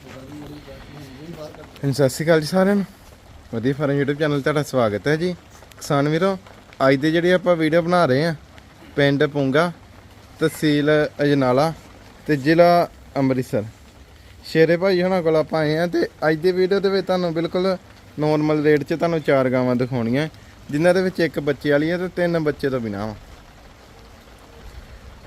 ਹਾਂਜੀ, ਸਤਿ ਸ਼੍ਰੀ ਅਕਾਲ ਜੀ ਸਾਰਿਆਂ ਨੂੰ। ਵਧੀਆ ਫਾਰਮ YouTube ਚੈਨਲ ਤੁਹਾਡਾ ਸਵਾਗਤ ਹੈ ਜੀ। ਕਿਸਾਨ ਵੀਰੋ ਅੱਜ ਦੇ ਜਿਹੜੀ ਆਪਾਂ ਵੀਡੀਓ ਬਣਾ ਰਹੇ ਆ ਪਿੰਡ ਪੁੰਗਾ ਤਹਿਸੀਲ ਅਜਨਾਲਾ ਤੇ ਜ਼ਿਲ੍ਹਾ ਅੰਮ੍ਰਿਤਸਰ। ਸ਼ੇਰੇ ਭਾਈ ਹੁਣਾਂ ਕੋਲ ਆਪਾਂ ਆਏ ਆ ਤੇ ਅੱਜ ਦੀ ਵੀਡੀਓ ਦੇ ਵਿੱਚ ਤੁਹਾਨੂੰ ਬਿਲਕੁਲ ਨੋਰਮਲ ਰੇਟ 'ਚ ਤੁਹਾਨੂੰ ਚਾਰ ਗਾਵਾਂ ਦਿਖਾਉਣੀਆਂ ਜਿਨ੍ਹਾਂ ਦੇ ਵਿੱਚ ਇੱਕ ਬੱਚੇ ਵਾਲੀ ਹੈ ਤੇ ਤਿੰਨ ਬੱਚੇ ਤੋਂ ਬਿਨਾਂ ਵਾ।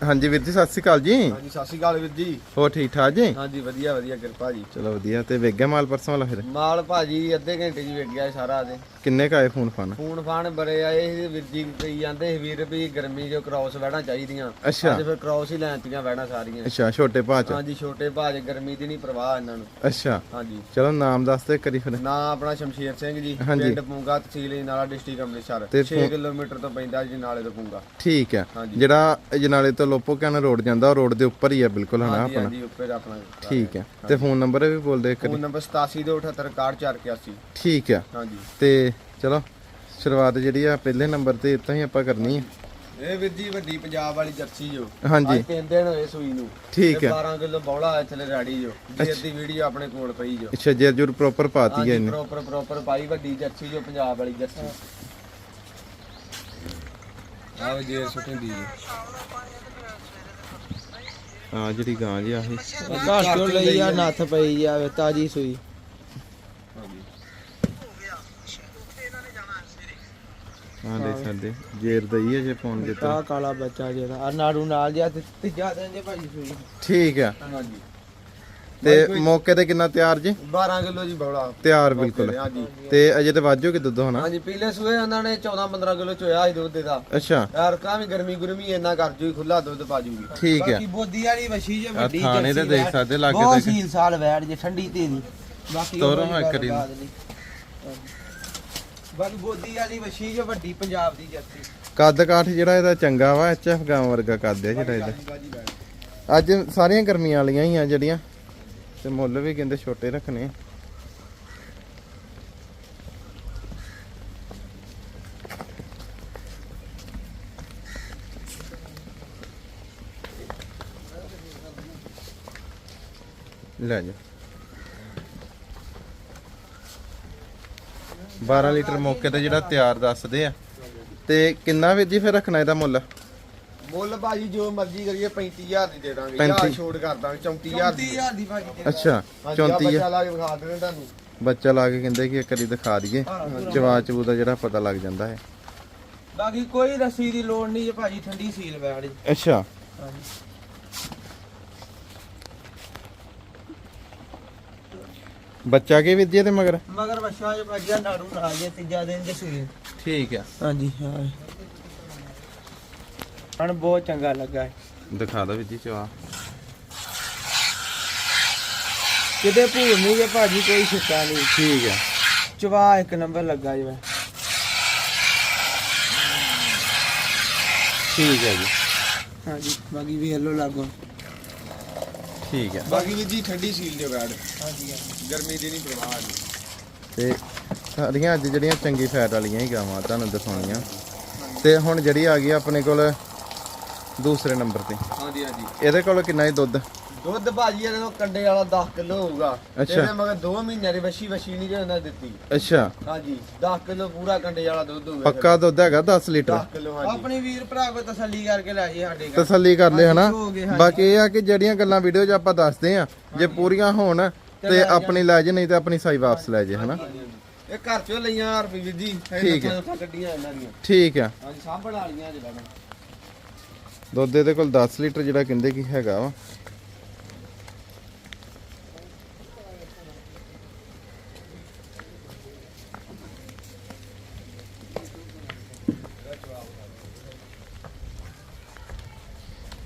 ਹਾਂਜੀ ਵੀਰ ਜੀ ਸਤਿ ਸ਼੍ਰੀ ਅਕਾਲ ਜੀ। ਹਾਂਜੀ ਸਤਿ ਸ਼੍ਰੀ ਅਕਾਲ ਵੀਰ ਜੀ। ਹੋਰ ਠੀਕ ਠਾਕ ਜੀ? ਹਾਂਜੀ ਵਧੀਆ ਵਧੀਆ ਕਿਰਪਾ ਜੀ। ਚਲੋ ਵਧੀਆ ਤੇ ਵੇਖ ਗਿਆ ਮਾਲ ਪਰਸੋਂ ਵਾਲਾ ਫਿਰ? ਮਾਲ ਭਾਜੀ ਅੱਧੇ ਘੰਟੇ 'ਚ ਗਿਆ ਸੀ ਸਾਰਾ ਦੇ ਕਿੰਨੇ ਕਾਏ ਫੋਨ ਫਾਨ? ਫੋਨ ਫਾਨ ਬੜੇ ਆਏ ਸੀ ਵੀਰ ਜੀ ਕਈ ਜਾਂਦੇ ਸੀ ਵੀਰ ਵੀ ਗਰਮੀ 'ਚ ਕ੍ਰਾਸ ਵਹਿਣਾ ਚਾਹੀਦੀਆਂ। ਅੱਛਾ। ਅੱਜ ਫਿਰ ਕ੍ਰਾਸ ਹੀ ਲੈਣਤੀਆਂ ਵਹਿਣਾ ਸਾਰੀਆਂ। ਅੱਛਾ ਛੋਟੇ ਚ। ਹਾਂਜੀ ਛੋਟੇ ਭਾਜ ਗਰਮੀ ਦੀ ਨਹੀਂ ਪਰਵਾਹ ਇਹਨਾਂ ਨੂੰ। ਅੱਛਾ। ਹਾਂਜੀ। ਚਲੋ ਨਾਮ ਦੱਸ ਦੇ ਕਰੀ ਫਿਰ। ਨਾਂ ਆਪਣਾ ਸ਼ਮਸ਼ੀਰ ਸਿੰਘ ਜੀ। ਪਿੰਡ ਪੂੰਗਾ ਤਹਿਸੀਲ ਨਾਲਾ ਡਿਸਟ੍ਰਿਕਟ ਅੰਮ੍ਰਿਤਸਰ। ਤੇ 6 ਫੋ- ਕਿਲੋਮੀਟਰ ਤੋਂ ਪੈਂਦਾ ਜੀ ਨਾਲੇ ਤੋਂ ਪੂੰਗਾ। ਠੀਕ ਹੈ। ਜਿਹੜਾ ਜਨਾਲੇ ਤੋਂ ਲੋਪੋਕਿਆਨ ਰੋਡ ਜਾਂਦਾ ਉਹ ਰੋਡ ਦੇ ਉੱਪਰ ਹੀ ਹੈ ਬਿਲਕੁਲ ਹਨਾ ਆਪਣਾ? ਹਾਂਜੀ ਉੱਪਰ ਆਪਣਾ ਠੀਕ ਹੈ। ਤੇ ਫੋਨ ਨੰਬਰ ਵੀ ਬੋਲ ਦੇ ਫੋਨ ਕਰੀ ਨੰਬਰ 8728648481 ਠੀਕ ਹੈ। ਹਾਂਜੀ। ਤੇ ਚਲੋ ਸ਼ੁਰੂਆਤ ਜਿਹੜੀ ਆ ਪਹਿਲੇ ਨੰਬਰ ਤੇ ਇੱਥੋਂ ਹੀ ਆਪਾਂ ਕਰਨੀ ਹੈ। ਇਹ ਵੀਰ ਜੀ ਵੱਡੀ ਪੰਜਾਬ ਵਾਲੀ ਜਰਸੀ ਜੋ। ਹਾਂਜੀ। ਅੱਜ ਤਿੰਨ ਦਿਨ ਹੋਏ ਸੂਈ ਨੂੰ। ਠੀਕ ਹੈ। 12 ਕਿਲੋ ਬੌਲਾ ਥੱਲੇ ਰਾੜੀ ਜੋ। ਜੇਰ ਦੀ ਵੀਡੀਓ ਆਪਣੇ ਕੋਲ ਪਈ ਜੋ। ਅੱਛਾ ਜੇਰ ਜੁਰ ਪ੍ਰੋਪਰ ਪਾਤੀ ਹੈ ਇਹਨੇ। ਪ੍ਰੋਪਰ ਪ੍ਰੋਪਰ ਪਾਈ ਵੱਡੀ ਜਰਸੀ ਜੋ ਪੰਜਾਬ ਵਾਲੀ ਜਰਸੀ। ਆਹ ਜੇਰ ਸੁੱਟੀ ਦੀ ਜੀ। ਆ ਜਿਹੜੀ ਗਾਂ ਜੀ ਆਹੀ ਘਰ ਚੋਂ ਲਈ ਆ ਨੱਥ ਪਈ ਜਾਵੇ ਤਾਜੀ ਸੂਈ। ਆ ਦੇ ਸਾਡੇ ਜੇਰ ਦਈ ਹੈ ਜੇ ਫੋਨ ਦਿੱਤਾ ਆ ਕਾਲਾ ਬੱਚਾ ਜਿਹੜਾ ਆ ਨਾੜੂ ਨਾਲ ਜਿਆ ਤੇ ਤੀਜਾ ਦਿਨ ਜੇ ਭਾਜੀ ਸੂਈ। ਠੀਕ ਹੈ ਹਾਂਜੀ। ਤੇ ਮੌਕੇ ਤੇ ਕਿੰਨਾ ਤਿਆਰ ਜੀ? 12 ਕਿਲੋ ਜੀ ਬੌਲਾ। ਤਿਆਰ ਬਿਲਕੁਲ। ਹਾਂਜੀ। ਤੇ ਅਜੇ ਤੇ ਵਾਜੋਗੇ ਦੁੱਧ ਹੋਣਾ? ਹਾਂਜੀ ਪਹਿਲੇ ਸੂਏ ਉਹਨਾਂ ਨੇ 14 15 ਕਿਲੋ ਚੋਇਆ ਸੀ ਦੁੱਧ ਦਾ। ਅੱਛਾ। ਯਾਰ ਕਾ ਵੀ ਗਰਮੀ ਗੁਰਮੀ ਇੰਨਾ ਕਰ ਜੂਗੀ ਖੁੱਲਾ ਦੁੱਧ ਪਾ ਜੂਗੀ। ਠੀਕ ਹੈ। ਬਾਕੀ ਬੋਦੀ ਵਾਲੀ ਵਸ਼ੀ ਜੇ ਵੱਡੀ ਥਾਣੇ ਤੇ ਦੇਖ। ਸਕਦੇ ਲਾਗੇ ਬਹੁਤ ਤੱਕ ਸੀਲ ਸਾਲ ਵੈੜ ਜੇ ਠੰਡੀ ਤੇ ਦੀ। ਬਾਕੀ ਤੋਰੋ ਗੱਲ ਕਰੀ। ਬਾਕੀ ਬੋਦੀ ਵਾਲੀ ਵਸ਼ੀ ਜੇ ਵੱਡੀ ਪੰਜਾਬ ਦੀ ਜਰਸੀ ਕੱਦ ਕਾਠ ਜਿਹੜਾ ਇਹਦਾ ਚੰਗਾ ਵਾ ਐਚਐਫ ਗਾਂ ਵਰਗਾ ਕੱਦ ਹੈ ਜਿਹੜਾ ਇਹਦਾ। ਅੱਜ ਸਾਰੀਆਂ ਗਰਮੀਆਂ ਵਾਲੀਆਂ ਹੀ ਆ ਜਿਹੜੀਆਂ। ਤੇ ਮੁੱਲ ਵੀ ਕਹਿੰਦੇ ਛੋਟੇ ਰੱਖਣੇ ਆ। ਲੈ ਜਾ। 12 ਲੀਟਰ ਮੌਕੇ ਤੇ ਜਿਹੜਾ ਤਿਆਰ ਦੱਸਦੇ ਆ। ਤੇ ਕਿੰਨਾ ਵੀਰ ਜੀ ਫਿਰ ਰੱਖਣਾ ਇਹਦਾ ਮੁੱਲ? ਮੁੱਲ ਭਾਜੀ ਜੋ ਮਰਜ਼ੀ ਕਰੀਏ 35000 ਦੀ ਦੇ ਦਾਂਗੇ। 35 ਜਾਂ ਛੋੜ ਕਰ ਦਾਂਗੇ 34000 ਦੀ। 30000 ਦੀ ਭਾਜੀ ਦੇ ਅੱਛਾ ਹਾਂਜੀ ਆਹ 34 ਬੱਚਾ ਲਾ ਕੇ ਵਿਖਾ ਦੇਣੇ ਤੁਹਾਨੂੰ। ਬੱਚਾ ਲਾ ਕੇ ਕਹਿੰਦੇ ਕਿ ਇੱਕ ਵਾਰੀ ਦਿਖਾ ਦਈਏ। ਚਵਾ ਚਬੂ ਦਾ ਜਿਹੜਾ ਪਤਾ ਲੱਗ ਜਾਂਦਾ ਹੈ। ਬਾਕੀ ਕੋਈ ਰੱਸੀ ਦੀ ਲੋੜ ਨਹੀਂ ਜੇ ਭਾਜੀ ਠੰਡੀ ਸੀਲ ਵੈੜ ਜੀ। ਅੱਛਾ। ਹਾਂਜੀ। ਬੱਚਾ ਕੀ ਵਿਦਿਆ ਤੇ ਮਗਰ? ਮਗਰ ਵਸ਼ਾ ਜੇ ਭਾਜੀ ਆ ਨਾੜੂ ਨਾਲ ਜੇ ਤੀਜਾ ਦਿਨ ਜੇ ਸੂਈ ਠੀਕ ਆ। ਹਾਂਜੀ ਹਾਂ। ਹਣ ਬਹੁਤ ਚੰਗਾ ਲੱਗਾ ਹੈ। ਦਿਖਾ ਦੋ ਵਿਦਿਆ ਚਵਾ। ਕਿਤੇ ਭੂਰ ਨਹੀਂ ਜੇ ਭਾਜੀ ਕੋਈ ਛਿੱਕਾ ਨਹੀਂ। ਠੀਕ ਆ ਚਵਾ ਇੱਕ ਨੰਬਰ ਲੱਗਾ ਜੀ ਠੀਕ ਹੈ ਜੀ। ਹਾਂਜੀ ਬਾਕੀ ਵੀ ਹੱਲੋ ਲੱਗੋ। ਠੀਕ ਆ ਬਾਕੀ ਵੀ ਜੀ ਠੰਡੀ ਸੀਲ ਦੇ ਬੈਡ ਹਾਂਜੀ ਗਰਮੀ ਦੀ ਨਹੀਂ ਪਰਵਾਹ ਜੀ। ਤੇ ਸਾਰੀਆਂ ਅੱਜ ਜਿਹੜੀਆਂ ਚੰਗੀ ਫੈਟ ਵਾਲੀਆਂ ਹੀ ਗਾਵਾਂ ਤੁਹਾਨੂੰ ਦਿਖਾਉਣੀਆਂ। ਤੇ ਹੁਣ ਜਿਹੜੀ ਆ ਗਈ ਆਪਣੇ ਕੋਲ ਦੂਸਰੇ ਨੰਬਰ ਤੇ। ਹਾਂਜੀ ਹਾਂਜੀ। ਇਹਦੇ ਕੋਲ ਕਿੰਨਾ ਹੀ ਦੁੱਧ? ਦੁੱਧ ਭਾਜੀ ਇਹਦੇ ਕੋਲ ਕੰਡੇ ਵਾਲਾ 10 ਕਿਲੋ ਹੋਊਗਾ। ਇਹਦੇ ਮਗਰ 2 ਮਹੀਨਿਆਂ ਦੀ ਵਸ਼ੀ ਵਸ਼ੀ ਨਹੀਂ ਜਿਹਨਾਂ ਦਿੱਤੀ। ਅੱਛਾ। ਹਾਂਜੀ 10 ਕਿਲੋ ਪੂਰਾ ਕੰਡੇ ਵਾਲਾ ਦੁੱਧ ਹੋਊਗਾ ਪੱਕਾ ਦੁੱਧ ਹੈਗਾ 10 ਲੀਟਰ? 10 ਕਿਲੋ ਹਾਂਜੀ। ਆਪਣੇ ਵੀਰ ਭਰਾ ਕੋ ਤਸੱਲੀ ਕਰਕੇ ਲੈ ਜੇ ਸਾਡੇ ਘਰ। ਤਸੱਲੀ ਕਰ ਲੈ ਹਨਾ। ਬਾਕੀ ਇਹ ਆ ਕਿ ਜਿਹੜੀਆਂ ਗੱਲਾਂ ਵੀਡੀਓ 'ਚ ਆਪਾਂ ਦੱਸਦੇ ਆ ਜੇ ਪੂਰੀਆਂ ਹੋਣ ਤੇ ਆਪਣੀ ਲੈ ਜੇ ਨਹੀਂ ਤੇ ਆਪਣੀ ਸਾਈ ਵਾਪਸ ਲੈ ਜੇ ਹਨਾ? ਇਹ ਘਰ ਚੋਂ ਲਈਆਂ ਵੀਰ ਜੀ। ਠੀਕ ਹੈ। ਇਹਨਾਂ ਠੀਕ ਆ ਹਾਂਜੀ ਸਾਂਭਣ ਵਾਲੀਆਂ ਜਿਹੜਾ ਦੁੱਧ ਇਹਦੇ ਕੋਲ 10 ਲੀਟਰ ਜਿਹੜਾ ਕਹਿੰਦੇ ਕੀ ਹੈਗਾ ਵਾ।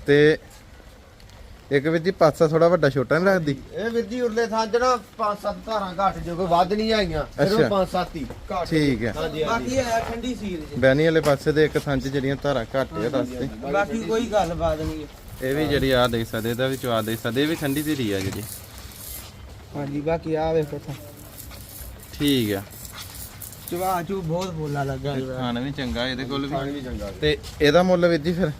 ਤੇ ਇੱਕ ਵਿੱਚ ਹੀ ਪਾਸਾ ਥੋੜਾ ਵੱਡਾ ਛੋਟਾ ਨਹੀਂ ਰੱਖਦੀ ਇਹ ਵੀਰ ਜੀ ਉਰਲੇ ਥਾਂ 'ਚ ਨਾ 5-7 ਧਾਰਾਂ ਘੱਟ ਜੋ ਕੋਈ ਵੱਧ ਨਹੀਂ ਆਈਆਂ ਸਿਰਫ ਅੱਛਾ। 5-7 ਹੀ ਘੱਟ। ਠੀਕ ਹੈ। ਹਾਂਜੀ ਬਾਕੀ ਹੈ ਠੰਡੀ ਸੀਲ ਜੀ। ਬੈਨੀ ਵਾਲੇ ਪਾਸੇ ਦੇ ਇੱਕ ਥਾਂ 'ਚ ਜਿਹੜੀਆਂ ਧਾਰਾਂ ਘੱਟ ਆ ਰਸਤੇ। ਬਾਕੀ ਕੋਈ ਗੱਲਬਾਤ ਨਹੀਂ ਇਹ ਵੀ ਜਿਹੜੀ ਆ ਦੇਖ ਸਕਦੇ ਇਹਦਾ ਵੀ ਚਵਾ ਦੇਖ ਸਕਦੇ ਇਹ ਵੀ ਠੰਡੀ ਧੀਰੀ ਆ ਜਿਹੜੀ ਹਾਂਜੀ ਬਾਕੀ ਆ ਵੇਖੋ ਤਾਂ ਠੀਕ ਆ। ਚਵਾ ਚੂ ਬਹੁਤ ਬੋਲਾ ਲੱਗਾ ਜੀ ਖਾਣ ਵੀ ਚੰਗਾ ਇਹਦੇ ਕੋਲ ਵੀ। ਪਾਣੀ ਵੀ ਚੰਗਾ। ਤੇ ਇਹਦਾ ਮੁੱਲ ਵੀਰ ਜੀ ਫਿਰ?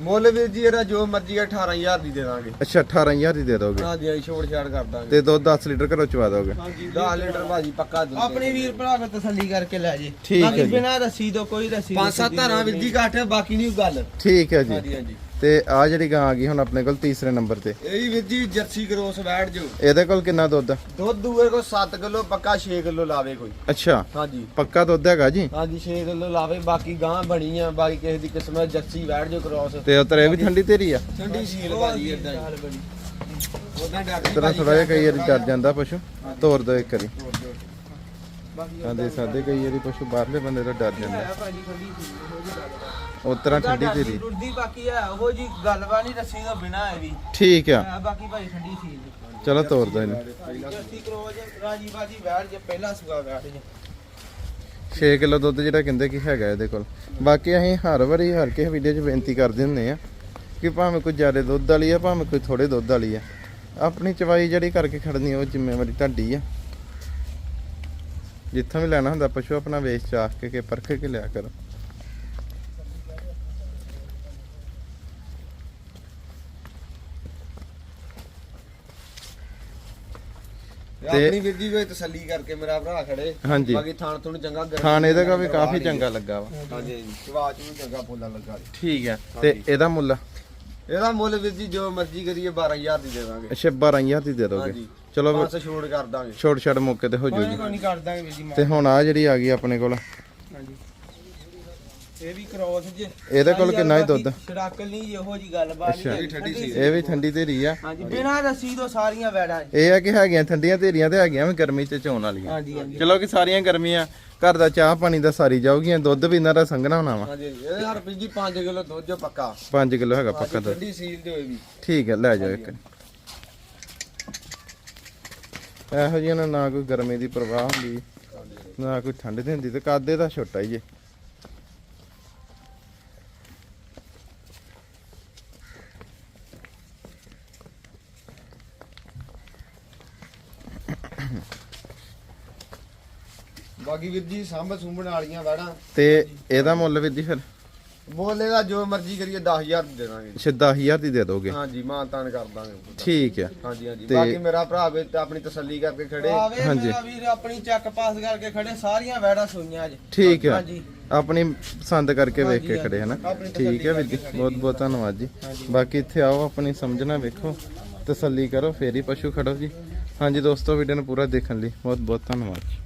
ਮੁੱਲ ਵੀਰ ਜੀ ਇਹਦਾ ਜੋ ਮਰਜ਼ੀ ਆ 18000 ਦੀ ਦੇ ਦਾਂਗੇ। ਅੱਛਾ 18000 ਦੀ ਦੇ ਦੋਗੇ। ਹਾਂਜੀ ਅਸੀਂ ਛੋੜ ਛਾੜ ਕਰ ਦਾਂਗੇ। ਤੇ ਦੁੱਧ 10 ਲੀਟਰ ਘਰੋਂ ਚਵਾ ਦੋਗੇ। ਹਾਂਜੀ 10 ਲੀਟਰ ਭਾਜੀ ਪੱਕਾ ਦੁੱਧ ਆਪਣੇ ਵੀਰ ਭਰਾ ਕੋ ਤਸੱਲੀ ਕਰਕੇ ਲੈ ਜੇ। ਠੀਕ ਹੈ ਬਾਕੀ ਜੀ। ਬਿਨਾਂ ਰੱਸੀ ਤੋਂ ਕੋਈ ਰੱਸੀ ਪੰਜ ਸੱਤ ਧਾਰਾਂ ਵੀਰ ਜੀ ਘੱਟ ਬਾਕੀ ਨਹੀਂ ਗੱਲ। ਠੀਕ ਹੈ ਜੀ। ਹਾਂਜੀ ਹਾਂਜੀ। ਤੇ ਆ ਜਿਹੜੀ ਗਾਂ ਆ ਗਈ ਹੁਣ ਆਪਣੇ ਕੋਲ ਤੀਸਰੇ ਨੰਬਰ ਤੇ। ਇਹ ਵੀ ਵੀਰ ਜੀ ਜਰਸੀ ਕਰੋਸ ਬੈਠ ਜੋ ਇਹਦੇ ਕੋਲ ਕਿੰਨਾ ਦੁੱਧ? ਆ? ਦੁੱਧ ਦੂਏ ਕੋ 7 ਕਿਲੋ ਪੱਕਾ 6 ਕਿਲੋ ਲਾਵੇ ਕੋਈ। ਅੱਛਾ। ਹਾਂਜੀ। ਪੱਕਾ ਦੁੱਧ ਹੈਗਾ ਜੀ? ਹਾਂਜੀ 6 ਕਿਲੋ ਲਾਵੇ ਬਾਕੀ ਗਾਂ ਬਣੀ ਆ ਬਾਕੀ ਕਿਸੇ ਦੀ ਕਿਸਮਤ ਜਰਸੀ ਬੈਠ ਜੋ ਕਰੋਸ ਤੇ ਉਤਰ ਇਹ ਵੀ ਠੰਡੀ ਤੇਰੀ ਆ? ਠੰਡੀ ਸੀਲ ਭਾਜੀ ਇਦਾਂ ਹੀ। ਉਦਾਂ ਡਰਦੀ ਇਤਨਾ ਥੋੜਾ ਜਿਹਾ ਕਈ ਵਾਰੀ ਡਰ ਜਾਂਦਾ ਪਸ਼ੂ। ਤੋਰ ਦੋ ਇੱਕ ਵਾਰੀ। ਬਾਕੀ ਆਂਦੇ ਸਾਦੇ ਕਈ ਵਾਰੀ ਪਸ਼ੂ ਬਾਹਰਲੇ ਬੰਦੇ ਤੋਂ ਡਰ ਜਾਂਦਾ। ਭਾਜੀ ਠੰਡੀ ਸੀ ਉਹੋ ਜਿਹੀ ਗੱਲ ਉਸ ਤਰ੍ਹਾਂ ਠੰਡੀ ਤੁਹਾਡਾ ਤੇਰੀ। ਟੁੱਟਦੀ ਬਾਕੀ ਹੈ ਉਹ ਜੀ ਗੱਲਬਾਤ ਨਹੀਂ ਰੱਸੀ ਤੋਂ ਬਿਨਾ ਹੈ ਵੀ। ਠੀਕ ਆ। ਹੈ ਬਾਕੀ ਭਾਈ ਠੰਡੀ ਸੀ ਚਲੋ ਤੋਰ ਦੋ ਇਹਨੂੰ ਜਰਸੀ ਕਰੋਜ ਰਾਜੀ ਬਾਜੀ ਬੈਠ ਜੇ ਪਹਿਲਾ ਸੁਗਾ ਬੈਠ ਜੇ। 6 ਕਿਲੋ ਦੁੱਧ ਜਿਹੜਾ ਕਹਿੰਦੇ ਕਿ ਹੈਗਾ ਇਹਦੇ ਕੋਲ। ਬਾਕੀ ਅਸੀਂ ਹਰ ਵਾਰੀ ਹਰ ਕਿਸੇ ਵੀਡੀਓ 'ਚ ਬੇਨਤੀ ਕਰਦੇ ਹੁੰਦੇ ਆ ਕਿ ਭਾਵੇਂ ਕੋਈ ਜ਼ਿਆਦਾ ਦੁੱਧ ਵਾਲੀ ਆ ਭਾਵੇਂ ਕੋਈ ਥੋੜੇ ਦੁੱਧ ਵਾਲੀ ਆ। ਆਪਣੀ ਚਵਾਈ ਜਿਹੜੀ ਕਰਕੇ ਖੜਨੀ ਉਹ ਜ਼ਿੰਮੇਵਾਰੀ ਤੁਹਾਡੀ ਆ। ਜਿੱਥੋਂ ਵੀ ਲੈਣਾ ਹੁੰਦਾ ਪਸ਼ੂ ਆਪਣਾ ਵੇਚ ਚਾਖ ਕੇ ਕੇ ਪਰਖ ਕੇ ਲਿਆ ਕਰੋ। ਤੇ- ਆਪਣੀ ਵੀਰ ਜੀ ਤਸੱਲੀ ਕਰਕੇ ਮੇਰਾ ਭਰਾ ਖੜੇ। ਹਾਂਜੀ। ਬਾਕੀ ਥਾਣ ਤੁਹਾਨੂੰ ਚੰਗਾ ਗਰਮ ਖਾਣੇ ਦਾ ਵੀ ਕਾਫੀ ਚੰਗਾ ਲੱਗਾ ਵਾ। ਹਾਂਜੀ ਸ਼ਵਾਚ ਨੂੰ ਚੰਗਾ ਪੋਲਾ ਲੱਗਾ ਜੀ। ਠੀਕ ਆ। ਤੇ ਇਹਦਾ ਮੁੱਲ? ਇਹਦਾ ਮੁੱਲ ਵੀਰ ਜੀ ਜੋ ਮਰਜ਼ੀ ਕਰੀਏ 12000 ਦੀ ਦੇ ਦਾਂਗੇ। ਅੱਛਾ 12000 ਦੀ ਦੇ ਦੋਗੇ। ਹਾਂਜੀ। ਚਲੋ 500 ਛੋੜ ਕਰ ਦਾਂਗੇ। ਛੋਟ ਛੜ ਮੌਕੇ ਤੇ ਹੋ ਜੂਗੀ ਕੋਈ ਨਹੀਂ ਕਰ ਦਾਂਗੇ ਵੀਰ ਜੀ ਮੈਂ। ਤੇ ਹੁਣ ਆ ਜਿਹੜੀ ਆ ਗਈ ਆਪਣੇ ਕੋਲ। ਹਾਂਜੀ। ਇਹ ਵੀ ਕਰੋਸ ਜੇ। ਇਹਦੇ ਕੋਲ ਕਿੰਨਾ ਹੀ ਦੁੱਧ? ਸ਼ਰਾਕਲ ਨਹੀਂ ਜੀ ਉਹੋ ਜੀ ਗੱਲਬਾਤ ਅੱਛਾ। ਨਹੀਂ। ਠੰਡੀ ਸੀ। ਇਹ ਵੀ ਠੰਡੀ ਧੀਰੀ ਆ। ਹਾਂਜੀ ਬਿਨਾਂ ਰੱਸੀ ਤੋਂ ਸਾਰੀਆਂ ਵੈੜਾਂ ਜੀ। ਇਹ ਆ ਕਿ ਹੈਗੀਆਂ ਠੰਡੀਆਂ ਧੀਰੀਆਂ ਤੇ ਹੈਗੀਆਂ ਵੀ ਗਰਮੀ ਚ ਚੋਣ ਵਾਲੀਆਂ। ਹਾਂਜੀ ਹਾਂਜੀ। ਚਲੋ ਕਿ ਸਾਰੀਆਂ ਗਰਮੀਆਂ ਘਰ ਦਾ ਚਾਹ ਪਾਣੀ ਦਾ ਸਾਰੀ ਜਾਊਗੀਆਂ ਦੁੱਧ ਵੀ ਇਹਨਾਂ ਦਾ ਸੰਘਣਾ ਹੋਣਾ ਵਾ। ਹਾਂਜੀ। ਇਹਦੇ ਹਰ ਵੀਰ ਜੀ 5 ਕਿਲੋ ਦੁੱਧ ਜੋ ਪੱਕਾ। 5 ਕਿਲੋ ਹੈਗਾ ਪੱਕਾ ਦੁੱਧ। ਠੰਡੀ ਸੀਲ ਦੇ ਹੋਏ ਵੀ ਠੀਕ ਹੈ ਲੈ ਜਾਓ ਇੱਕ। ਇਹੋ ਜਿਹੀਆਂ ਨੂੰ ਨਾ ਕੋਈ ਗਰਮੀ ਦੀ ਪਰਵਾਹ ਹੁੰਦੀ ਨਾ ਕੋਈ ਠੰਡ ਦੀ ਹੁੰਦੀ ਤੇ ਕਾਦੇ ਦਾ ਛੋਟਾ ਹੀ ਜੇ ਬਾਕੀ ਵੀਰ ਜੀ ਸਾਂਭ ਸੁੰਭਣ ਵਾਲੀਆਂ ਵੜਾਂ। ਤੇ ਇਹਦਾ ਮੁੱਲ ਵੀ ਜੀ ਫਿਰ? ਦਾ ਜੋ ਮਰਜ਼ੀ ਕਰੀਏ 10000 ਦੀ ਦਾਂਗੇ ਸਿੱਧਾ 10000 ਦੀ ਦੇ ਦੋਗੇ? ਹਾਂਜੀ ਮਾਨ ਤਾਨ ਕਰ ਦਾਂਗੇ ਠੀਕ ਹੈ। ਹਾਂਜੀ ਹਾਂਜੀ। ਬਾਕੀ ਮੇਰਾ ਭਰਾ ਵੀ ਆਪਣੀ ਤਸੱਲੀ ਕਰਕੇ ਖੜੇ। ਹਾਂਜੀ। ਮੇਰਾ ਵੀਰ ਆਪਣੀ ਚੱਕ ਪਾਸ ਕਰਕੇ ਖੜੇ ਸਾਰੀਆਂ ਵੈੜਾਂ ਸੋਈਆਂ ਅੱਜ ਠੀਕ ਹੈ। ਹਾਂਜੀ। ਆਪਣੀ ਪਸੰਦ ਕਰਕੇ ਵੇਖ ਕੇ ਖੜੇ ਹਨਾ? ਠੀਕ ਹੈ ਵੀਰ ਜੀ। ਬਹੁਤ ਬਹੁਤ ਧੰਨਵਾਦ ਜੀ। ਬਾਕੀ ਇੱਥੇ ਆਓ ਆਪਣੀ ਸਮਝਣਾ ਵੇਖੋ। ਤਸੱਲੀ ਕਰੋ ਫੇਰ ਹੀ ਪਸ਼ੂ ਖੜੋ ਜੀ। ਹਾਂਜੀ ਦੋਸਤੋ ਵੀਡੀਓ ਨੂੰ ਪੂਰਾ ਦੇਖਣ ਲਈ ਬਹੁਤ ਬਹੁਤ ਧੰਨਵਾਦ। ਜੀ